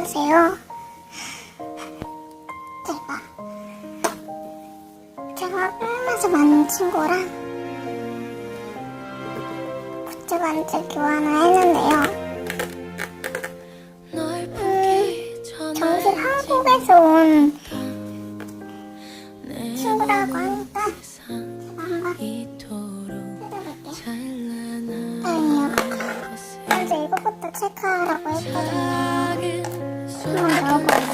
안녕하세요. 제가 제가 film에서 만난 친구랑 굿즈 반지 교환을 했는데요. 정식 한국에서 온 친구라고 하니까 제가 한번 해드릴게요. 아니요. 먼저 이것부터 체크하라고 했거든요. 한번 넣어보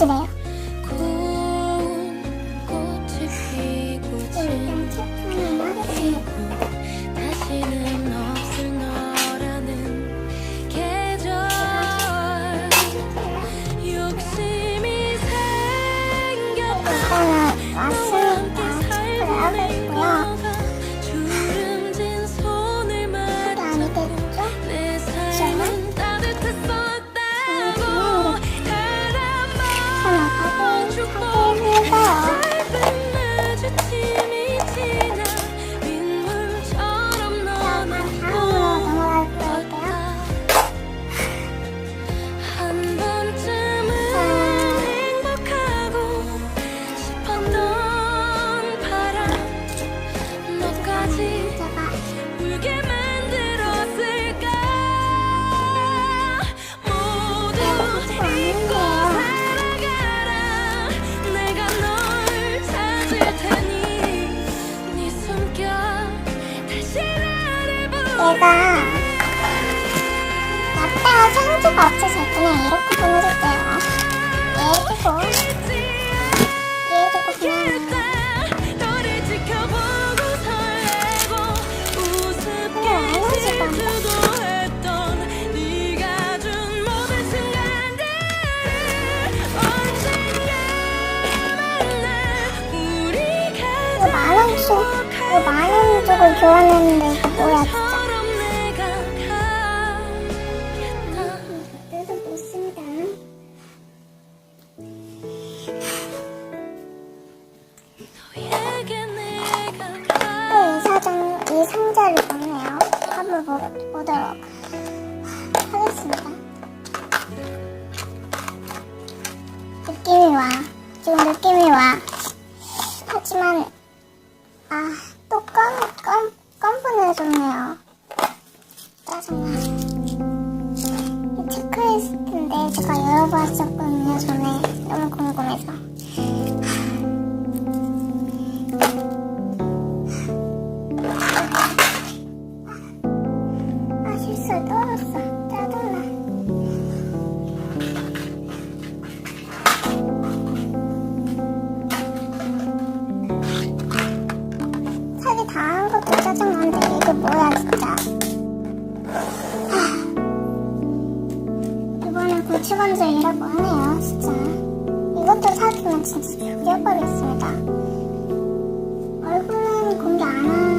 껌봉지 얘가 나태가 생지가 없어서 그냥 이렇게 보내줬대요. 얘해주고 얘해주고 그냥. 너를 지켜보고 설레고 우습게 안하 보, 보도록 하겠습니다. 느낌이 와. 지금 느낌이 와. 하지만, 아, 또 껌, 껌, 껌 보내줬네요. 짜증나. 이 체크리스트인데 제가 열어봤었거든요, 전에. 너무 궁금해서. 아, 실수 떨었어. 짜증나. 사기 당한 것도 짜증나는데 이게 뭐야 진짜. 하. 이번엔 고치건절이라고 하네요 진짜. 이것도 사기면 진짜 죽여버리겠습니다. 얼굴은 공개 안, 하,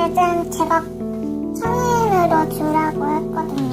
짜잔 제가 성인으로 주라고 했거든요.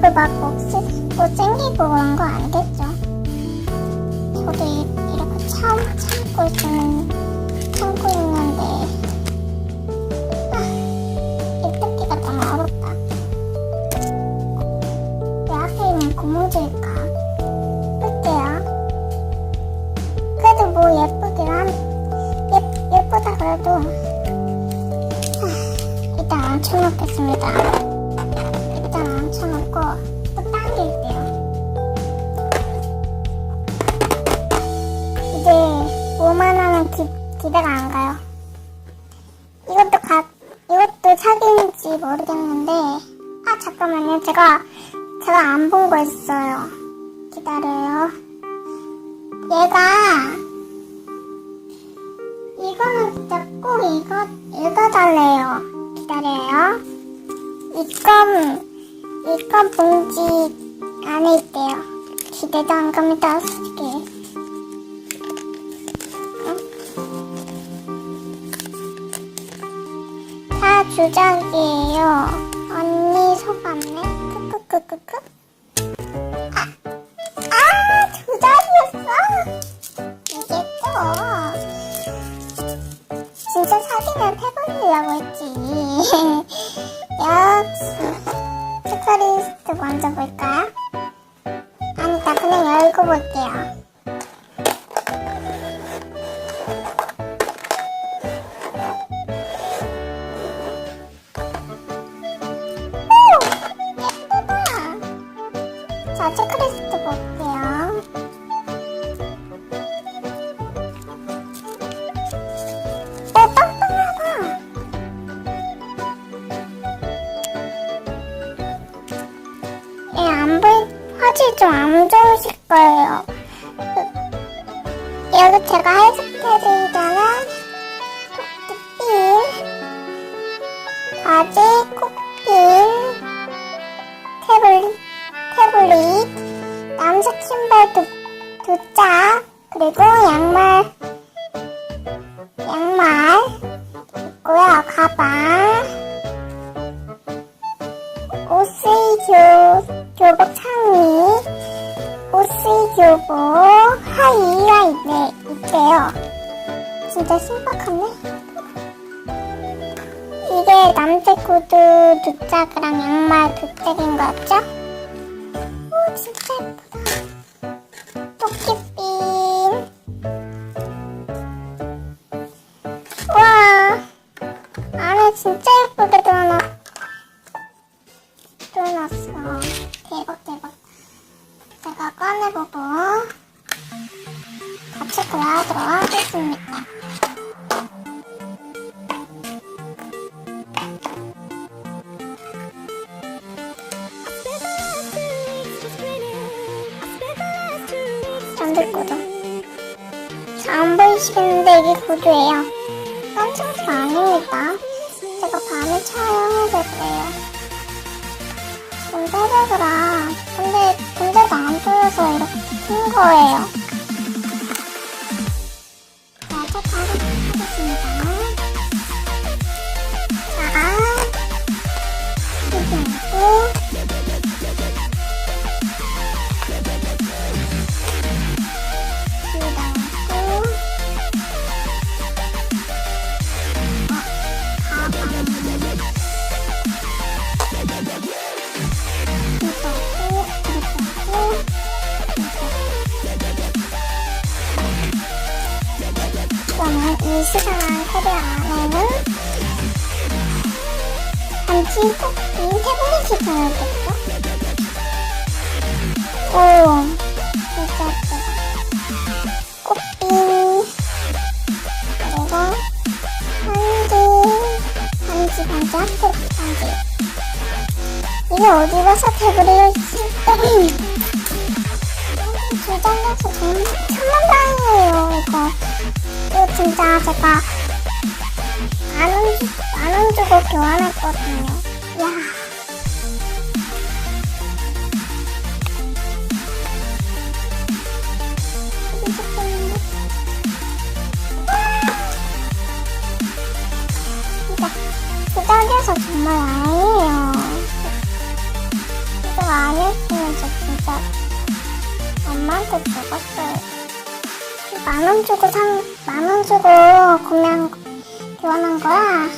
얼굴 막 못쓰고 생기고 그런 거 아니겠죠? 저도 이, 이렇게 참, 참고 있는, 참고 있는데, 아, 이 뜯기가 너무 어렵다. 내 앞에 있는 고무줄까? 끌게요. 그래도 뭐 예쁘긴 한, 예, 예쁘다 그래도, 아, 일단 앉혀놓겠습니다. 하면 기, 기대가 안 가요. 이것도 가, 이것도 사기인지 모르겠는데, 아, 잠깐만요. 제가, 제가 안 본 거 있어요. 기다려요. 얘가, 이거는 진짜 꼭 이거, 읽어달래요. 기다려요. 이건, 이건 봉지 안에 있대요. 기대도 안 갑니다, 솔직히. 주작이에요. 언니 속았네. 크크크크크. 화질 좀안 좋으실 거예요. 그, 여기 제가 해석해드리자면, 토끼필, 바지, 코필, 태블릿, 태블릿, 남색 신발 두, 두 짝, 그리고 양말, 양말, 있고요, 가방, 옷의 교, 교복 상의, 옷의 교복, 하의가 있네, 있대요. 진짜 신박하네. 이게 남색 구두 두 짝이랑 양말 두 짝인 거 같죠? 오, 진짜 예쁘다. 토끼핀. 와, 안에 진짜 예쁘게 들어놨, 들어놨어. 제가 꺼내보고 같이 구하도록 하겠습니다. 잠들거든. 안 보이시겠는데 이게 구두예요. 깜짝이 아닙니다. 제가 밤에 촬영해줄 거예요. 좀 새벽이라 근데 근데도 안 보여서 이렇게 큰 거예요. 2시간 세배 안에는 반지 꼭 세번씩 전화겠죠? 오, 진짜 예쁘다. 꽃핀, 그리고 반지, 반지, 반지, 한쪽 반지. 이게 어디 가서 대그리를 쓸 때, 음, 조장해서 정말 천만 다행이에요, 이거. 진짜 제가 만원 만원 주고 교환했거든요. 야. 진짜 부탁해서 정말 아니에요. 이거 아니었으면 저 진짜 엄마한테 죽었어요. 만 원 주고 산, 만 원 주고 구매한, 거- 교환한 거야.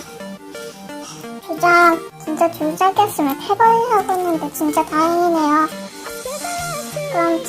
주작, 진짜 주작이었으면 패버리려고 했는데 진짜 다행이네요. 그럼